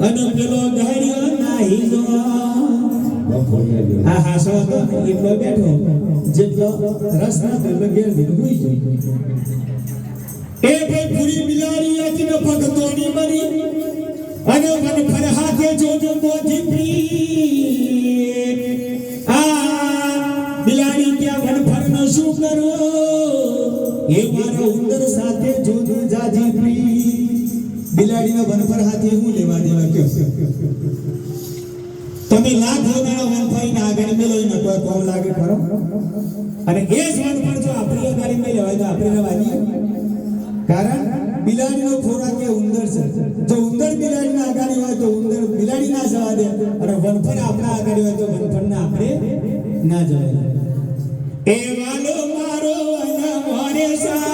અને પેલો ગાડ્યો નાહી જો આ હાસો હતો ને એટલો બેઠો જેટલો રસ એટલો ઘેર ભીડ હોઈ એ ભાઈ પૂરી બિલારી અચન ને ભગતોની મરી અને મન ફર હાથે જો તો પ્રી આ બિલાડી ક્યાં મન ફર નો શું કરો એ મારો ઉંદર સાથે જોજો જા પ્રી. બિલાડીનો વનફર હાથે હું લેવા દેવા કયો? તમે લાખ હોનારા વનફાઈને આગળ મેલો ને કોમ લાગે, ખરો? અને એ જ વનફળ જો આપણી ગાડી મેં લેવાય તો આપણે વાગી કારણ બિલાડીનો ખોરાક એ ઉંદર છે. જો ઉંદર બિલાડીના આગાડી હોય તો ઉંદર બિલાડી ના જવા દે. અને વનફળ આપણા આગાડી હોય તો વનફળને આપણે ના જવા દે એ વાલો મારો અને મારે સા